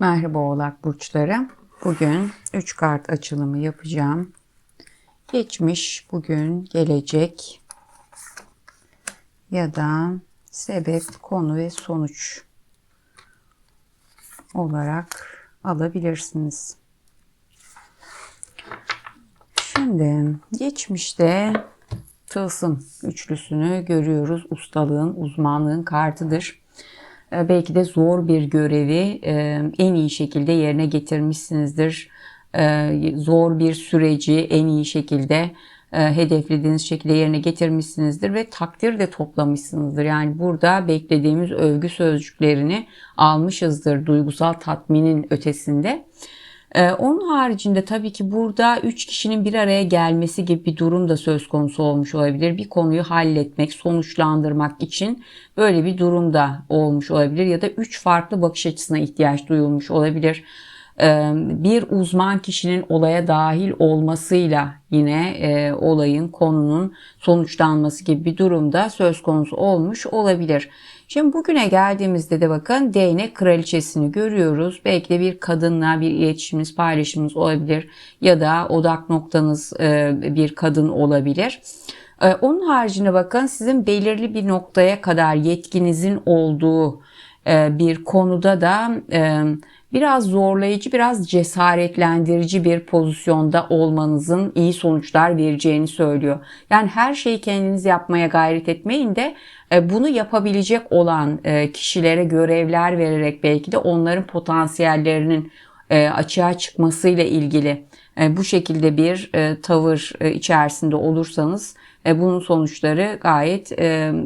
Merhaba Oğlak Burçları. Bugün 3 kart açılımı yapacağım. Geçmiş, bugün, gelecek ya da sebep, konu ve sonuç olarak alabilirsiniz. Şimdi geçmişte tılsım üçlüsünü görüyoruz. Ustalığın, uzmanlığın kartıdır. Ee, belki de zor bir görevi e, en iyi şekilde yerine getirmişsinizdir. Ee, zor bir süreci en iyi şekilde e, hedeflediğiniz şekilde yerine getirmişsinizdir ve takdir de toplamışsınızdır. Yani burada beklediğimiz övgü sözcüklerini almışızdır duygusal tatminin ötesinde. Ee, onun haricinde tabii ki burada üç kişinin bir araya gelmesi gibi bir durum da söz konusu olmuş olabilir. Bir konuyu halletmek, sonuçlandırmak için böyle bir durum da olmuş olabilir. Ya da üç farklı bakış açısına ihtiyaç duyulmuş olabilir. Bir uzman kişinin olaya dahil olmasıyla yine olayın, konunun sonuçlanması gibi bir durumda söz konusu olmuş olabilir. Şimdi bugüne geldiğimizde de bakın değnek kraliçesini görüyoruz. Belki de bir kadınla bir iletişiminiz, paylaşımınız olabilir ya da odak noktanız bir kadın olabilir. Onun haricinde bakın sizin belirli bir noktaya kadar yetkinizin olduğu bir konuda da biraz zorlayıcı, biraz cesaretlendirici bir pozisyonda olmanızın iyi sonuçlar vereceğini söylüyor. Yani her şeyi kendiniz yapmaya gayret etmeyin de e, bunu yapabilecek olan e, kişilere görevler vererek belki de onların potansiyellerinin e, açığa çıkmasıyla ilgili bu şekilde bir tavır içerisinde olursanız bunun sonuçları gayet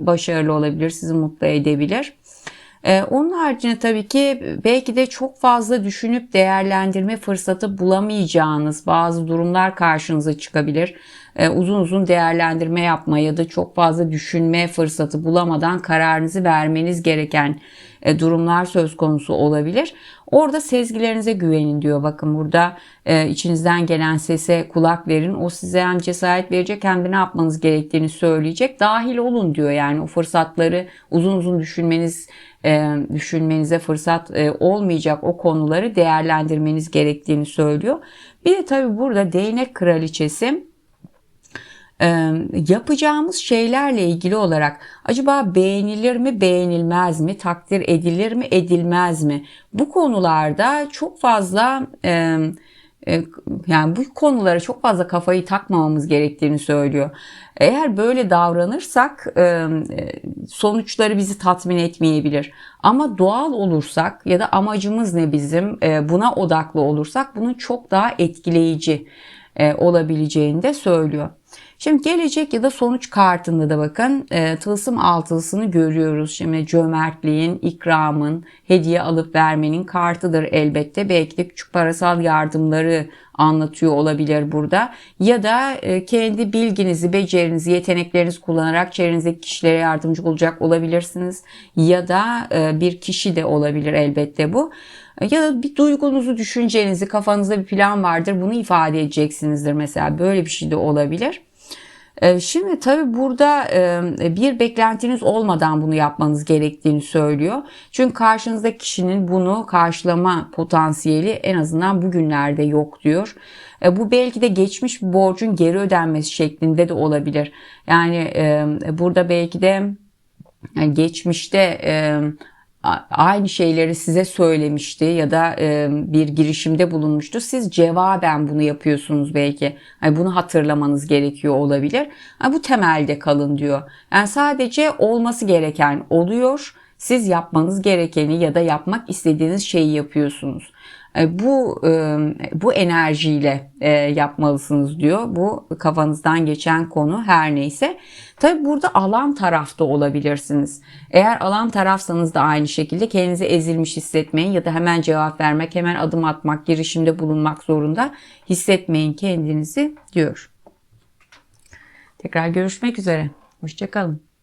başarılı olabilir, sizi mutlu edebilir. Ee, onun haricinde tabii ki belki de çok fazla düşünüp değerlendirme fırsatı bulamayacağınız bazı durumlar karşınıza çıkabilir. Ee, uzun uzun değerlendirme yapma ya da çok fazla düşünme fırsatı bulamadan kararınızı vermeniz gereken e, durumlar söz konusu olabilir. Orada sezgilerinize güvenin diyor. Bakın burada e, içinizden gelen sese kulak verin. O size hem cesaret verecek hem de ne yapmanız gerektiğini söyleyecek. Dahil olun diyor. Yani o fırsatları uzun uzun düşünmeniz e, düşünmenize fırsat e, olmayacak o konuları değerlendirmeniz gerektiğini söylüyor. Bir de tabii burada değnek kraliçesi e, yapacağımız şeylerle ilgili olarak acaba beğenilir mi beğenilmez mi takdir edilir mi edilmez mi bu konularda çok fazla e, e, yani bu konulara çok fazla kafayı takmamamız gerektiğini söylüyor. Eğer böyle davranırsak e, sonuçları bizi tatmin etmeyebilir. Ama doğal olursak ya da amacımız ne bizim buna odaklı olursak bunun çok daha etkileyici olabileceğini de söylüyor. Şimdi gelecek ya da sonuç kartında da bakın e, tılsım altılısını görüyoruz. Şimdi cömertliğin, ikramın, hediye alıp vermenin kartıdır elbette. Belki de küçük parasal yardımları anlatıyor olabilir burada. Ya da e, kendi bilginizi, becerinizi, yeteneklerinizi kullanarak çevrenizdeki kişilere yardımcı olacak olabilirsiniz. Ya da e, bir kişi de olabilir elbette bu. Ya da bir duygunuzu, düşüncenizi, kafanızda bir plan vardır. Bunu ifade edeceksinizdir mesela. Böyle bir şey de olabilir. Ee, şimdi tabii burada e, bir beklentiniz olmadan bunu yapmanız gerektiğini söylüyor. Çünkü karşınızdaki kişinin bunu karşılama potansiyeli en azından bugünlerde yok diyor. E, bu belki de geçmiş bir borcun geri ödenmesi şeklinde de olabilir. Yani e, burada belki de geçmişte aynı şeyleri size söylemişti ya da e, bir girişimde bulunmuştu. Siz cevaben bunu yapıyorsunuz belki. Bunu hatırlamanız gerekiyor olabilir. Bu temelde kalın diyor. Yani sadece olması gereken oluyor. Siz yapmanız gerekeni ya da yapmak istediğiniz şeyi yapıyorsunuz. E, bu e, bu enerjiyle e, yapmalısınız diyor. Bu kafanızdan geçen konu her neyse. Tabi burada alan tarafta olabilirsiniz. Eğer alan tarafsanız da aynı şekilde kendinizi ezilmiş hissetmeyin ya da hemen cevap vermek, hemen adım atmak, girişimde bulunmak zorunda hissetmeyin kendinizi diyor. Tekrar görüşmek üzere. Hoşçakalın.